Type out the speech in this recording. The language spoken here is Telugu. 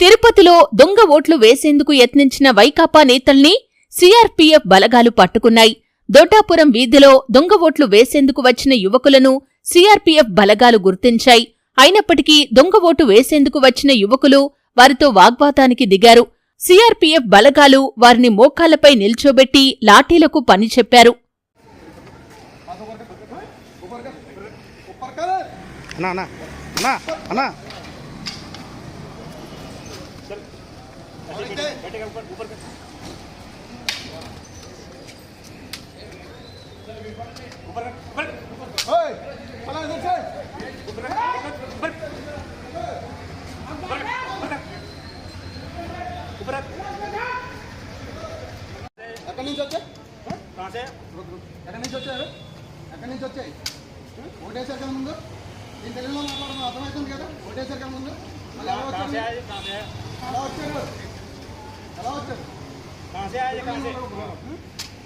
తిరుపతిలో దొంగ ఓట్లు వేసేందుకు యత్నించిన వైకాపా నేతల్ని సిఆర్పీఎఫ్ బలగాలు పట్టుకున్నాయి. దొడ్డాపురం వీధిలో దొంగ ఓట్లు వేసేందుకు వచ్చిన యువకులను సిఆర్పీఎఫ్ బలగాలు గుర్తించాయి. అయినప్పటికీ దొంగ ఓటు వేసేందుకు వచ్చిన యువకులు వారితో వాగ్వాదానికి దిగారు. సిఆర్పీఎఫ్ బలగాలు వారిని మోకాళ్ళపై నిల్చోబెట్టి లాఠీలకు పని చెప్పారు. అన్నా అన్నా అన్నా ఎక్కడి నుంచి వచ్చాయి ఎక్కడి నుంచి వచ్చారు ఎక్కడి నుంచి వచ్చాయి? ఓటేసారు కదా ముందు? నేను తెలుగులో మాట్లాడడం అర్థమవుతుంది కదా? ఓటేసారు కదా ముందు? మళ్ళీ ఎలా వచ్చారు ఎలా వచ్చారు ఎలా వచ్చారు